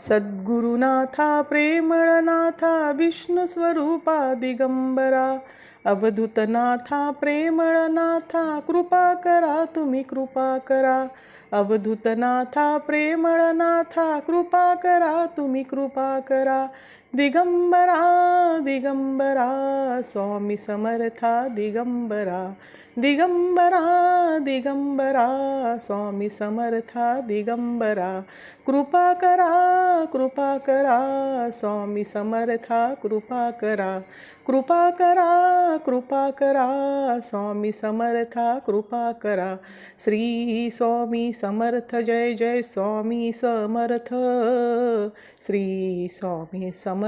सद्गुरुनाथा प्रेमळनाथा विष्णुस्वरूपा दिगंबरा अवधूतनाथा प्रेमळनाथा कृपा करा, तुम्ही कृपा करा. अवधूतनाथा प्रेमळनाथा कृपा करा, तुम्ही कृपा करा. दिगंबरा दिगंबरा, स्वामी समर्था, दिगंबरा दिगंबरा दिगंबरा, स्वामी समर्था, दिगंबरा। कृपा करा कृपा करा, स्वामी समर्था, कृपा करा। कृपा करा कृपा करा, स्वामी समर्था, कृपा करा। श्री स्वामी समर्थ, जय जय स्वामी समर्थ। श्री स्वामी समर्थ।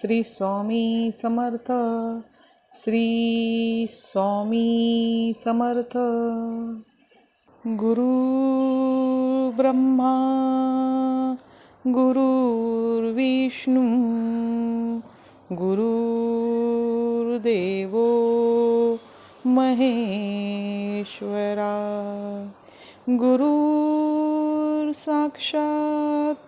श्री स्वामी समर्थ। श्री स्वामी समर्थ। गुरु ब्रह्मा गुरुर्विष्णू गुरुर्देवो महेश्वरा। गुरुर् साक्षात्